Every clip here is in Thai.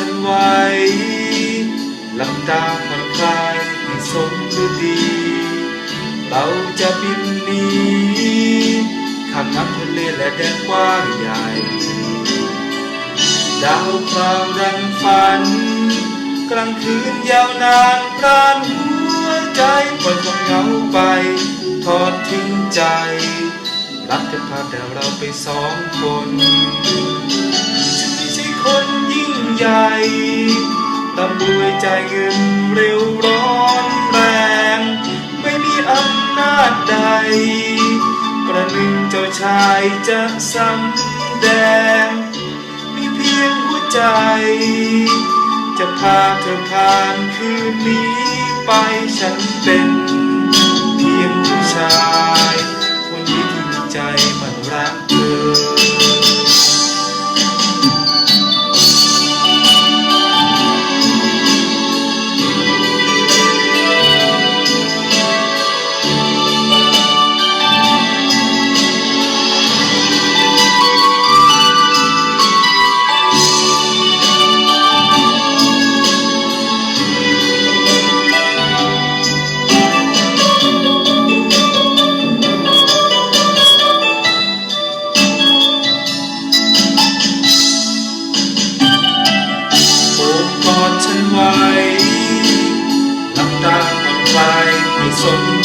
ฉันไว้หลับตาผ่อนคลายให้สมฤดี เราจะบินหนีข้ามน้ำทะเลและแดนกว้างใหญ่ดาวพราวรังฝัน กลางคืนยาวนานพรานหัวใจปล่อยความเหงาไปทอดทิ้งใจ รักจะพาแต่เราไปสองคนฉันไม่ใช่คน ใหญ่ร่ำรวยใจเงินเร็วร้อนแรง ไม่มีอำนาจใด ประหนึ่งเจ้าชายจะสำแดง มีเพียงหัวใจ จะพาเธอผ่านคืนนี้ไปฉันเป็นเพียงผู้ชายคนนี้ที่มีใจมันรักเธอ หลับตาผ่อนคลายให้สม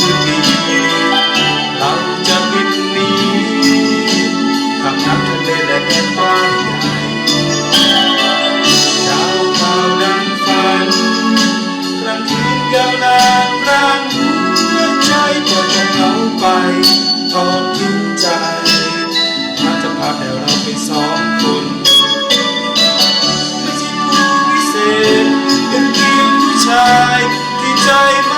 ที่